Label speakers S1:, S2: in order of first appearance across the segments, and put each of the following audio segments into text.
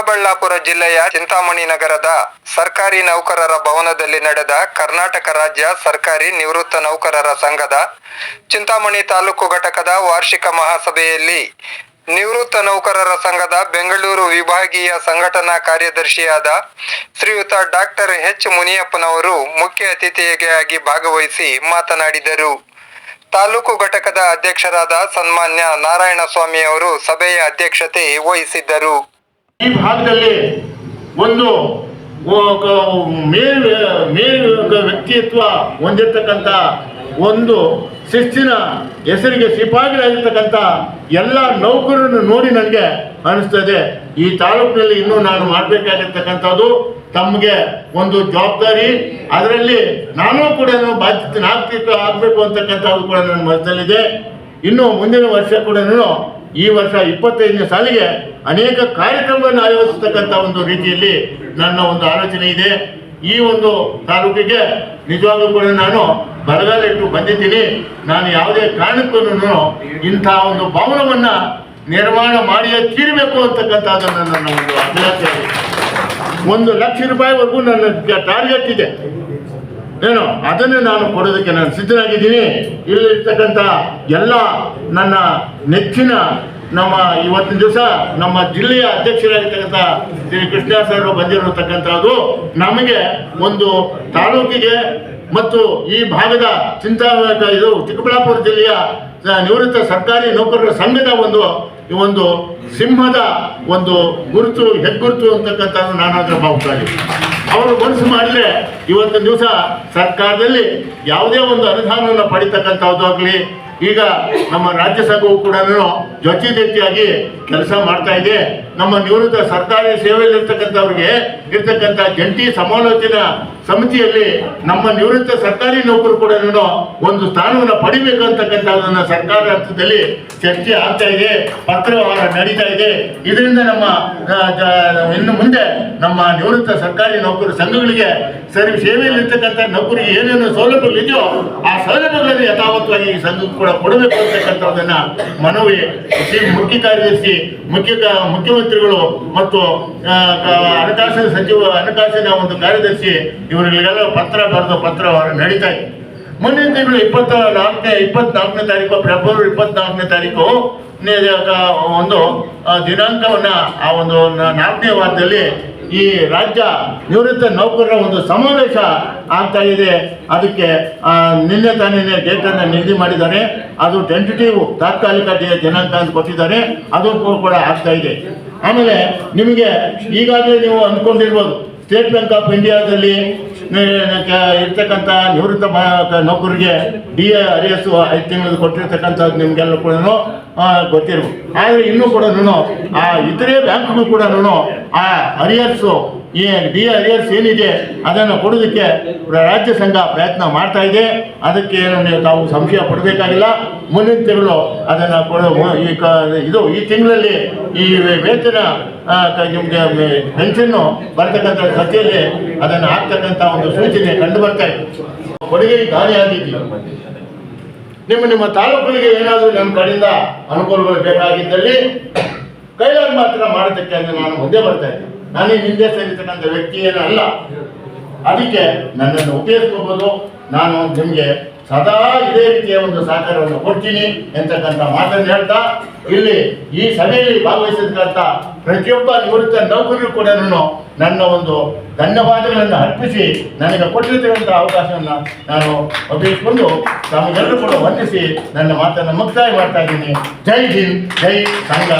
S1: ಚಿಕ್ಕಬಳ್ಳಾಪುರ ಜಿಲ್ಲೆಯ ಚಿಂತಾಮಣಿ ನಗರದ ಸರ್ಕಾರಿ ನೌಕರರ ಭವನದಲ್ಲಿ ನಡೆದ ಕರ್ನಾಟಕ ರಾಜ್ಯ ಸರ್ಕಾರಿ ನಿವೃತ್ತ ನೌಕರರ ಸಂಘದ ಚಿಂತಾಮಣಿ ತಾಲೂಕು ಘಟಕದ ವಾರ್ಷಿಕ ಮಹಾಸಭೆಯಲ್ಲಿ ನಿವೃತ್ತ ನೌಕರರ ಸಂಘದ ಬೆಂಗಳೂರು ವಿಭಾಗೀಯ ಸಂಘಟನಾ ಕಾರ್ಯದರ್ಶಿಯಾದ ಶ್ರೀಯುತ ಡಾಕ್ಟರ್ ಎಚ್ ಮುನಿಯಪ್ಪನವರು ಮುಖ್ಯ ಅತಿಥಿಯಾಗಿ ಭಾಗವಹಿಸಿ ಮಾತನಾಡಿದರು. ತಾಲೂಕು ಘಟಕದ ಅಧ್ಯಕ್ಷರಾದ ಸನ್ಮಾನ್ಯ ನಾರಾಯಣಸ್ವಾಮಿ ಅವರು ಸಭೆಯ ಅಧ್ಯಕ್ಷತೆ ವಹಿಸಿದ್ದರು.
S2: ಈ ಭಾಗದಲ್ಲಿ ಒಂದು ಮೇಲ್ ಮೇಲ್ ವ್ಯಕ್ತಿತ್ವ ಹೊಂದಿರತಕ್ಕಂಥ ಒಂದು ಶಿಸ್ತಿನ ಹೆಸರಿಗೆ ಸಿಪಾಯಿಗಳಾಗಿರ್ತಕ್ಕಂಥ ಎಲ್ಲ ನೌಕರರನ್ನು ನೋಡಿ ನನಗೆ ಅನಿಸ್ತದೆ. ಈ ತಾಲೂಕಿನಲ್ಲಿ ಇನ್ನೂ ನಾನು ಮಾಡಬೇಕಾಗಿರ್ತಕ್ಕಂಥದ್ದು ತಮಗೆ ಒಂದು ಜವಾಬ್ದಾರಿ. ಅದರಲ್ಲಿ ನಾನು ಕೂಡ ಬಾಧ್ಯತೆ ಆಗಬೇಕು ಅಂತಕ್ಕಂಥದ್ದು ಕೂಡ ನನ್ನ ಮನಸ್ಸಲ್ಲಿದೆ. ಇನ್ನು ಮುಂದಿನ ವರ್ಷ ಕೂಡ ಈ ವರ್ಷ ಇಪ್ಪತ್ತೈದನೇ ಸಾಲಿಗೆ ಅನೇಕ ಕಾರ್ಯಕ್ರಮಗಳನ್ನು ಆಯೋಜಿಸ್ತಕ್ಕಂಥ ಒಂದು ರೀತಿಯಲ್ಲಿ ನನ್ನ ಒಂದು ಆಲೋಚನೆ ಇದೆ. ಈ ಒಂದು ತಾಲೂಕಿಗೆ ನಿಜವಾಗ್ಲೂ ಕೂಡ ನಾನು ಬರಗಾಲ ಇಟ್ಟು ಬಂದಿದ್ದೀನಿ. ನಾನು ಯಾವುದೇ ಕಾರಣಕ್ಕೂ ಇಂಥ ಒಂದು ಭವನವನ್ನ ನಿರ್ಮಾಣ ಮಾಡಿಯೇ ತೀರಬೇಕು ಅಂತಕ್ಕಂಥದ್ದನ್ನು ನನ್ನ ಒಂದು ಅಭಿಲಾಷೆ ಒಂದು ಲಕ್ಷ ರೂಪಾಯಿವರೆಗೂ ನನ್ನ ಟಾರ್ಗೆಟ್ ಇದೆ. ಏನು, ಅದನ್ನು ನಾನು ಕೊಡೋದಕ್ಕೆ ನಾನು ಸಿದ್ಧನಾಗಿದ್ದೀನಿ. ಇಲ್ಲಿರ್ತಕ್ಕಂಥ ಎಲ್ಲ ನನ್ನ ನೆಚ್ಚಿನ ನಮ್ಮ ಇವತ್ತಿನ ದಿವಸ ನಮ್ಮ ಜಿಲ್ಲೆಯ ಅಧ್ಯಕ್ಷರಾಗಿರ್ತಕ್ಕಂಥ ಶ್ರೀ ಕೃಷ್ಣ ಸರ್ ಬಂದಿರತಕ್ಕಂಥದ್ದು ನಮಗೆ ಒಂದು ತಾಲೂಕಿಗೆ ಮತ್ತು ಈ ಭಾಗದ ಚಿಂತಾ ಇದು ಚಿಕ್ಕಬಳ್ಳಾಪುರ ಜಿಲ್ಲೆಯ ನಿವೃತ್ತ ಸರ್ಕಾರಿ ನೌಕರರ ಸಂಘದ ಒಂದು, ಈ ಒಂದು ಸಿಂಹದ ಒಂದು ಗುರುತು, ಹೆಗ್ಗುರುತು ಅಂತಕ್ಕಂಥದ್ದು ನಾನು ಅದರ ಭಾವಿಸ್ತಾ ಇದ್ದೀನಿ ಅವರು ಮನಸ್ಸು ಮಾಡಿದ್ರೆ ಇವತ್ತಿನ ದಿವಸ ಸರ್ಕಾರದಲ್ಲಿ ಯಾವುದೇ ಒಂದು ಅನುದಾನವನ್ನು ಪಡಿತಕ್ಕಂಥದ್ದು ಆಗಲಿ ಈಗ ನಮ್ಮ ರಾಜ್ಯ ಸಂಘವು ಕೂಡ ಜೊತೆ ಜೊತೆಯಾಗಿ ಕೆಲಸ ಮಾಡ್ತಾ ಇದೆ. ನಮ್ಮ ನಿವೃತ್ತ ಸರ್ಕಾರಿ ಸೇವೆಯಲ್ಲಿರ್ತಕ್ಕಂಥವ್ರಿಗೆ ಇರ್ತಕ್ಕಂಥ ಜಂಟಿ ಸಮಾಲೋಚನಾ ಸಮಿತಿಯಲ್ಲಿ ನಮ್ಮ ನಿವೃತ್ತ ಸರ್ಕಾರಿ ನೌಕರು ಕೂಡ ಒಂದು ಸ್ಥಾನವನ್ನು ಪಡಿಬೇಕಂತಕ್ಕಂಥದ್ದನ್ನ ಸರ್ಕಾರ ಹಂತದಲ್ಲಿ ಚರ್ಚೆ ಆಗ್ತಾ ಇದೆ, ಪತ್ರವ್ಯವಹಾರ ನಡೀತಾ ಇದೆ. ಇದರಿಂದ ನಮ್ಮ ಇನ್ನು ಮುಂದೆ ನಮ್ಮ ನಿವೃತ್ತ ಸರ್ಕಾರಿ ನೌಕರ ಸಂಘಗಳಿಗೆ ಸರಿ ಸೇವೆಯಲ್ಲಿರ್ತಕ್ಕಂಥ ನೌಕರಿಗೆ ಏನೇನು ಸೌಲಭ್ಯಗಳಿದೆಯೋ ಆ ಸೌಲಭ್ಯಗಳನ್ನು ಯಥಾವತ್ತವಾಗಿ ಈ ಸಂಘಕ್ಕೆ ಕೂಡ ಕೊಡಬೇಕು ಅಂತಕ್ಕಂಥದನ್ನ ಮನವಿ ಮುಖ್ಯ ಕಾರ್ಯದರ್ಶಿ, ಮುಖ್ಯ ಮುಖ್ಯಮಂತ್ರಿಗಳು ಮತ್ತು ಹಣಕಾಸು ಹಣಕಾಸಿನ ಸಚಿವ ಹಣಕಾಸಿನ ಒಂದು ಕಾರ್ಯದರ್ಶಿ ಇವರಿಗೆಲ್ಲ ಪತ್ರ ಬರೆದು ಪತ್ರ ನಡೀತಾ ಇದೆ. ಮುಂದಿನ ತಿಂಗಳು ಇಪ್ಪತ್ತ ನಾಲ್ಕನೇ, ಇಪ್ಪತ್ನಾಲ್ಕನೇ ತಾರೀಕು, ಫೆಬ್ರವರಿ ಇಪ್ಪತ್ನಾಲ್ಕನೇ ತಾರೀಕು ಒಂದು ದಿನಾಂಕವನ್ನ ಆ ಒಂದು ನಾಲ್ಕನೇ ವಾರದಲ್ಲಿ ಈ ರಾಜ್ಯ ನಿವೃತ್ತ ನೌಕರರ ಒಂದು ಸಮಾವೇಶ ಆಗ್ತಾ ಇದೆ. ಅದಕ್ಕೆ ನಿನ್ನೆ ತಾನೇ ಡೇಟನ್ನು ನಿಗದಿ ಮಾಡಿದ್ದಾರೆ. ಅದು ಟೆಂಟಿಟಿವ್ ತಾತ್ಕಾಲಿಕ ದಿನಾಂಕ ಅಂತ ಕೊಟ್ಟಿದ್ದಾರೆ. ಅದು ಕೂಡ ಆಗ್ತಾ ಇದೆ. ಆಮೇಲೆ ನಿಮಗೆ ಈಗಾಗಲೇ ನೀವು ಅಂದ್ಕೊಂಡಿರ್ಬೋದು ಸ್ಟೇಟ್ ಬ್ಯಾಂಕ್ ಆಫ್ ಇಂಡಿಯಾದಲ್ಲಿ ಇರ್ತಕ್ಕಂಥ ನಿವೃತ್ತ ನೌಕರಿಗೆ ಡಿ ಎ ಎಸ್ ಐದು ತಿಂಗಳು ಕೊಟ್ಟಿರ್ತಕ್ಕಂಥದ್ದು ನಿಮಗೆಲ್ಲ ಕೂಡ ಗೊತ್ತಿರ್ಬೋದು. ಆದರೆ ಇನ್ನೂ ಕೂಡ ಆ, ಇತರೆ ಬ್ಯಾಂಕ್ಗಳು ಕೂಡ ಆ ಅರಿಯರ್ಸು ಈ ಡಿ ಅರಿಯರ್ಸ್ ಏನಿದೆ ಅದನ್ನು ಕೊಡೋದಕ್ಕೆ ರಾಜ್ಯ ಸಂಘ ಪ್ರಯತ್ನ ಮಾಡ್ತಾ ಇದೆ. ಅದಕ್ಕೆ ಏನು ನೀವು ತಾವು ಸಂಶಯ ಪಡಬೇಕಾಗಿಲ್ಲ. ಮುಂದಿನ ತಿಂಗಳು ಅದನ್ನು ಈ ಇದು ಈ ತಿಂಗಳಲ್ಲಿ ಈ ವೇತನ ನಿಮಗೆ ಪೆನ್ಷನ್ನು ಬರ್ತಕ್ಕಂಥ ಸಭೆಯಲ್ಲಿ ಅದನ್ನು ಹಾಕ್ತಕ್ಕಂಥ ಒಂದು ಸೂಚನೆ ಕಂಡು ಬರ್ತಾ ಇದೆ. ಕೊಡುಗೆ ಗಾಳಿ ನಿಮ್ಮ ನಿಮ್ಮ ತಾಲೂಕುಗಳಿಗೆ ಏನಾದರೂ ನಮ್ಮ ಕಡೆಯಿಂದ ಅನುಕೂಲಗಳು ಬೇಕಾಗಿದ್ದಲ್ಲಿ ಕೈಲಾದ ಮಾತ್ರ ಮಾಡೋದಕ್ಕೆ ನಾನು ಮುಂದೆ ಬರ್ತಾ ಇದ್ದೆ ನಾನೇ ಹಿಂದೆ ಸೇರಿರ್ತಕ್ಕಂಥ ವ್ಯಕ್ತಿ ಏನೂ ಅಲ್ಲ. ಅದಕ್ಕೆ ನನ್ನನ್ನು ಉಪಯೋಗಿಸ್ಕೋಬೋದು. ನಾನು ನಿಮಗೆ ಸದಾ ಇದೇ ರೀತಿಯ ಒಂದು ಸಹಕಾರವನ್ನು ಕೊಡ್ತೀನಿ ಎಂತಕ್ಕಂಥ ಮಾತನ್ನು ಹೇಳ್ತಾ, ಇಲ್ಲಿ ಈ ಸಭೆಯಲ್ಲಿ ಭಾಗವಹಿಸಿದಂತ ಪ್ರತಿಯೊಬ್ಬ ನಿವೃತ್ತ ನೌಕರರು ಕೂಡ ನನ್ನ ಒಂದು ಧನ್ಯವಾದಗಳನ್ನು ಅರ್ಪಿಸಿ ನನಗೆ ಕೊಟ್ಟಿರ್ತಕ್ಕಂಥ ಅವಕಾಶವನ್ನು ನಾನು ಉಪಯೋಗಿಸಿಕೊಂಡು ತಮಗೆಲ್ಲರೂ ಕೂಡ ವಂದಿಸಿ ನನ್ನ ಮಾತನ್ನು ಮುಕ್ತಾಯ ಮಾಡ್ತಾ ಇದ್ದೀನಿ. ಜೈ ಹಿಂದ್, ಜೈ ಸಂಘ.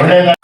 S2: ಒಳ್ಳೆಯದಾಗಿ